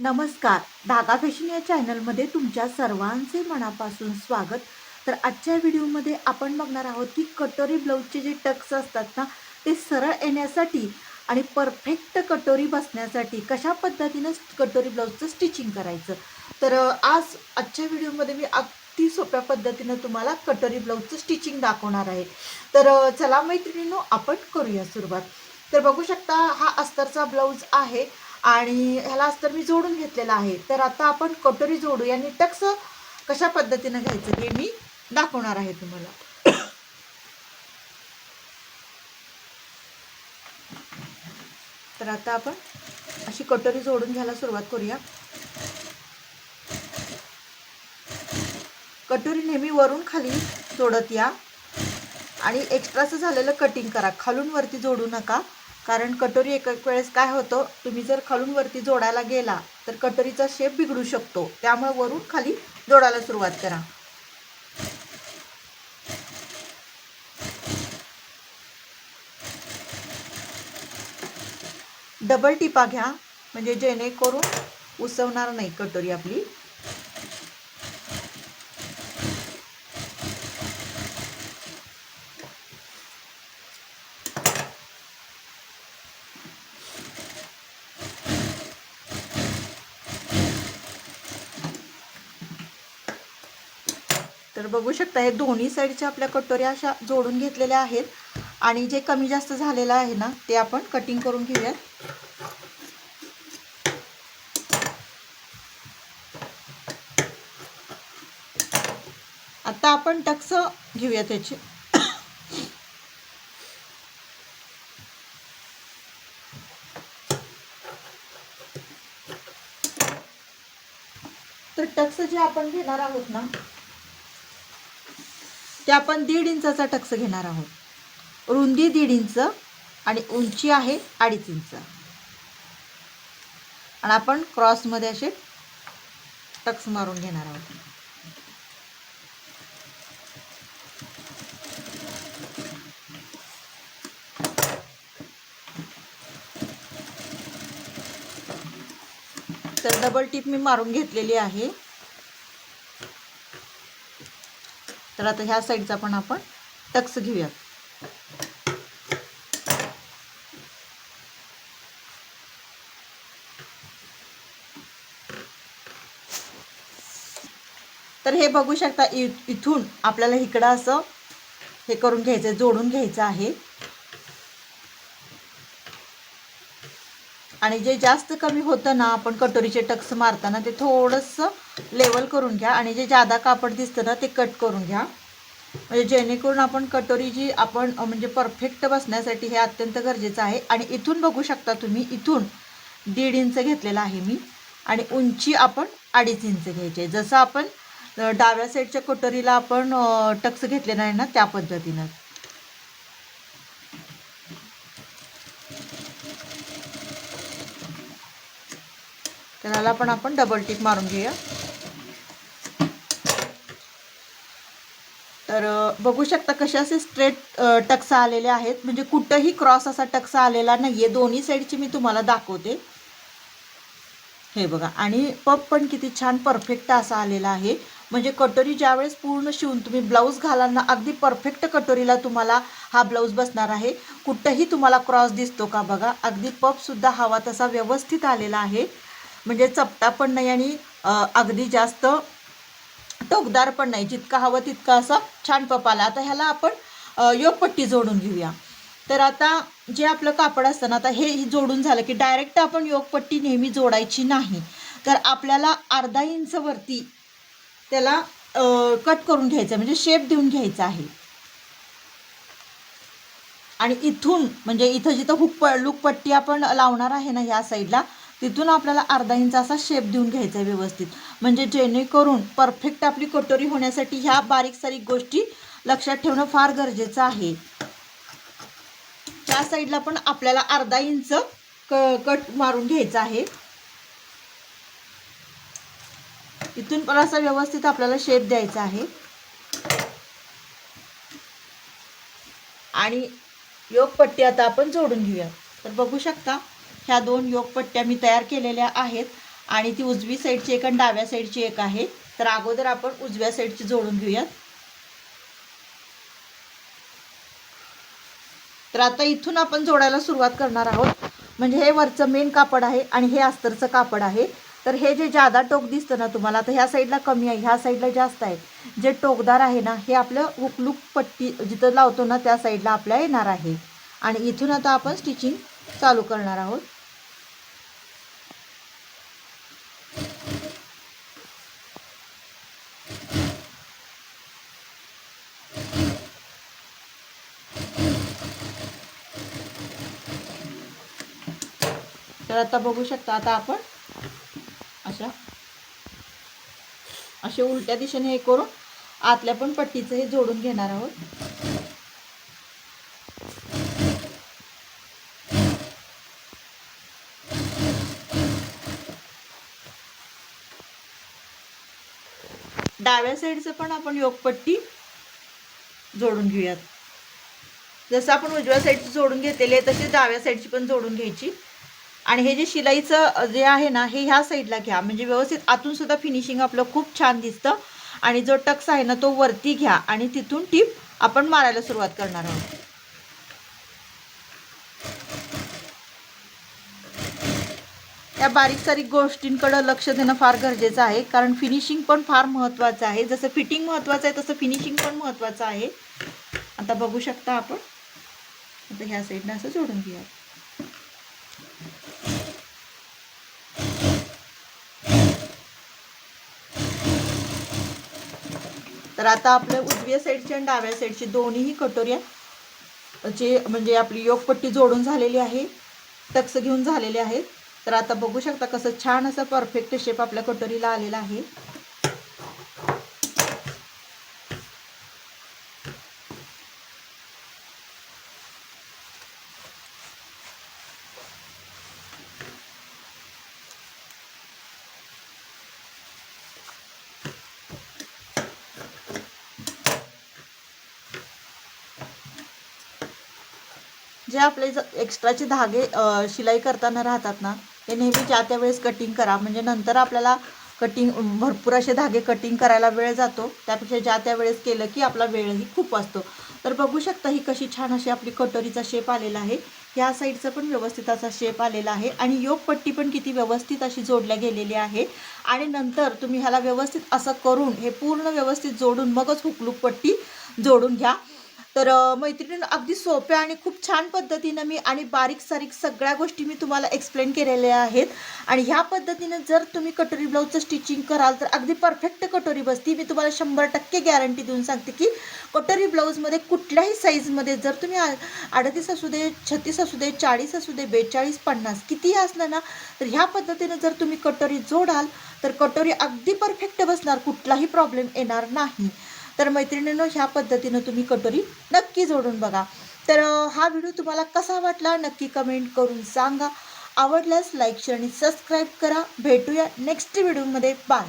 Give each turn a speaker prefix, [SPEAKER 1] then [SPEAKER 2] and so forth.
[SPEAKER 1] नमस्कार. धागा फॅशन या चॅनलमध्ये तुमच्या सर्वांचे मनापासून स्वागत. तर आजच्या व्हिडिओमध्ये आपण बघणार आहोत की कटोरी ब्लाऊजचे जे टक्स असतात ना ते सरळ येण्यासाठी आणि परफेक्ट कटोरी बसण्यासाठी कशा पद्धतीनं कटोरी ब्लाऊजचं स्टिचिंग करायचं. तर आज आजच्या व्हिडिओमध्ये मी अगदी सोप्या पद्धतीनं तुम्हाला कटोरी ब्लाऊजचं स्टिचिंग दाखवणार आहे. तर चला मैत्रिणींनो आपण करूया सुरुवात. तर बघू शकता हा अस्तरचा ब्लाऊज आहे. आणि ह्याला अस्तर मी जोडून घेतलेला आहे. तर आता आपण कटोरी जोडू. आणि टक्स कशा पद्धतीनं घ्यायचं हे मी दाखवणार आहे तुम्हाला. तर आता आपण अशी कटोरी जोडून घ्यायला सुरुवात करूया. कटोरी नेहमी वरून खाली जोडत या. आणि एक्स्ट्राचं झालेलं कटिंग करा. खालून वरती जोडू नका. कारण कटोरी एक एक वेळेस काय होतं तुम्ही जर खालून वरती जोडायला गेला तर कटोरीचा शेप बिघडू शकतो. त्यामुळे वरून खाली जोडायला सुरुवात करा. डबल टिपा घ्या म्हणजे जेणेकरून उसवणार नाही कटोरी आपली. तर बघू शकता हे दोन्ही साईडच्या आपल्या कटोऱ्या अशा जोडून घेतलेल्या आहेत. आणि जे कमी जास्त झालेलं आहे ना ते आपण कटिंग करून घेऊयात. आता आपण टक्स घेऊया त्याचे तर टक्स जे आपण घेणार आहोत ना ते आपण दीड इंचाचा टक्स घेणार आहोत. रुंदी दीड इंच आणि उंची आहे अडीच इंच. आणि आपण क्रॉसमध्ये असे टक्स मारून घेणार आहोत. तर डबल टिप मी मारून घेतलेली आहे. तर आता ह्या साईडचा पण आपण टक्स घेऊयात. तर हे बघू शकता इ इथून आपल्याला इकडं असं हे करून घ्यायचं जोडून घ्यायचं आहे. आणि जे जास्त कमी होतं ना आपण कटोरीचे टक्स मारताना ते थोडंसं लेवल करून घ्या आणि जे जादा कापड दिसतं ना ते कट करून घ्या. म्हणजे जेणेकरून आपण कटोरी जी आपण म्हणजे परफेक्ट बसण्यासाठी हे अत्यंत गरजेचं आहे. आणि इथून बघू शकता तुम्ही इथून दीड इंच घेतलेला आहे मी. आणि उंची आपण अडीच इंच घ्यायची आहे. जसं आपण डाव्या साईडच्या कटोरीला आपण टक्स घेतले नाही ना त्या पद्धतीनं. त्याला पण आपण डबल टिक मारून घेऊया. तर बघू शकता कसे असे स्ट्रेट टक्सा आलेले आहेत. म्हणजे कुठंही क्रॉस असा टक्सा आलेला नाही आहे दोन्ही साईडची मी तुम्हाला दाखवते. हे बघा. आणि पप पण किती छान परफेक्ट असा आलेला आहे. म्हणजे कटोरी ज्यावेळेस पूर्ण शिवून तुम्ही ब्लाऊज घालाल ना अगदी परफेक्ट कटोरीला तुम्हाला हा ब्लाऊज बसणार आहे. कुठंही तुम्हाला क्रॉस दिसतो का बघा. अगदी पपसुद्धा हवा तसा व्यवस्थित आलेला आहे. म्हणजे चपटा पण नाही आणि अगदी जास्त टोकदार पण नाही. जितका हवं तितका असा छान पप आला आता ह्याला आपण योगपट्टी जोडून घेऊया. तर आता जे आपलं कापड असतं ना आता हे जोडून झालं की डायरेक्ट आपण योगपट्टी नेहमी जोडायची नाही. तर आपल्याला अर्धा इंच वरती त्याला कट करून घ्यायचं म्हणजे शेप देऊन घ्यायचा आहे. आणि इथून म्हणजे इथं जिथं हुक प लुकपट्टी आपण लावणार आहे ना ह्या साईडला तिथून आपल्याला अर्धा इंच असा शेप देऊन घ्यायचा आहे व्यवस्थित. म्हणजे जेणेकरून परफेक्ट आपली कटोरी होण्यासाठी ह्या बारीक सारीक गोष्टी लक्षात ठेवणं फार गरजेचं आहे. त्या साईडला पण आपल्याला अर्धा इंच क कट मारून घ्यायचा आहे. इथून पण असा व्यवस्थित आपल्याला शेप द्यायचा आहे. आणि योग पट्टी आता आपण जोडून घेऊया. तर बघू शकता ह्या दोन योगपट्ट्या मी तयार केलेल्या आहेत. आणि ती उजवी साईडची एक आणि डाव्या साईडची एक आहे. तर अगोदर आपण उजव्या साईडची जोडून घेऊयात. तर आता इथून आपण जोडायला सुरुवात करणार आहोत. म्हणजे हे वरचं मेन कापड आहे आणि हे अस्तरचं कापड आहे. तर हे जे जादा टोक दिसतं ना तुम्हाला तर ह्या साईडला कमी आहे ह्या साईडला जास्त आहे. जे टोकदार आहे ना हे आपलं हुकलूक पट्टी जिथं लावतो ना त्या साईडला आपल्या येणार आहे. आणि इथून आता आपण स्टिचिंग चालू करणार आहोत. तर आता बघू शकता आता आपण अशा असे उलट्या दिशेने हे करून आतल्या पण पट्टीचं हे जोडून घेणार आहोत. डाव्या साईडचं पण आपण योगपट्टी जोडून घेऊयात. जसं आपण उजव्या साईडची जोडून घेतलेली आहे तशी डाव्या साईडची पण जोडून घ्यायची. आणि हे जे शिलाईचं जे आहे ना हे ह्या साईडला घ्या. म्हणजे व्यवस्थित आतून सुद्धा फिनिशिंग आपलं खूप छान दिसतं. आणि जो टक्स आहे ना तो वरती घ्या. आणि तिथून टीप आपण मारायला सुरुवात करणार आहोत. या बारीक सारीक गोष्टींकडं लक्ष देणं फार गरजेचं आहे. कारण फिनिशिंग पण फार महत्त्वाचं आहे. जसं फिटिंग महत्त्वाचं आहे तसं फिनिशिंग पण महत्त्वाचं आहे. आता बघू शकता आपण. आता ह्या साईडनं असं जोडून घेऊया. तर आता आपल्या उजव्या साईडची आणि डाव्या साईडची दोन्हीही कटोऱ्या जे म्हणजे आपली योगपट्टी जोडून झालेली आहे टक्स घेऊन झालेले आहेत. तर आता बघू शकता कसं छान असं परफेक्ट शेप आपल्या कटोरीला आलेला आहे. जे आपले ज एक्स्ट्राचे धागे शिलाई करताना राहतात ना ते नेहमी ज्या त्या वेळेस कटिंग करा. म्हणजे नंतर आपल्याला कटिंग भरपूर असे धागे कटिंग करायला वेळ जातो. त्यापेक्षा ज्या त्या वेळेस केलं की आपला वेळही खूप वाचतो. तर बघू शकता ही कशी छान अशी आपली कटोरीचा शेप आलेला आहे. ह्या साईडचा पण व्यवस्थित असा शेप आलेला आहे. आणि योगपट्टी पण किती व्यवस्थित अशी जोडल्या गेलेली आहे. आणि नंतर तुम्ही ह्याला व्यवस्थित असं करून हे पूर्ण व्यवस्थित जोडून मगच हुकलूक पट्टी जोडून घ्या. तर मैत्रिणी अगदी सोप्या आणि खूप छान पद्धतीनं मी आणि बारीक सारीक सगळ्या गोष्टी मी तुम्हाला एक्सप्लेन केलेल्या आहेत. आणि ह्या पद्धतीनं जर तुम्ही कटोरी ब्लाऊजचं स्टिचिंग कराल तर अगदी परफेक्ट कटोरी बसती. मी तुम्हाला शंभर टक्के गॅरंटी देऊन सांगते की कटोरी ब्लाऊजमध्ये कुठल्याही साईजमध्ये जर तुम्ही आ- अडतीस असू दे छत्तीस असू दे चाळीस असू दे बेचाळीस पन्नास कितीही असलं ना तर ह्या पद्धतीनं जर तुम्ही कटोरी जोडाल तर कटोरी अगदी परफेक्ट बसणार. कुठलाही प्रॉब्लेम येणार नाही. तर मैत्रिणींनो ह्या पद्धतीनं तुम्ही कटोरी नक्की जोडून बघा. तर हा व्हिडिओ तुम्हाला कसा वाटला नक्की कमेंट करून सांगा. आवडल्यास लाईक शेअर आणि सबस्क्राईब करा. भेटूया नेक्स्ट व्हिडिओमध्ये. बाय.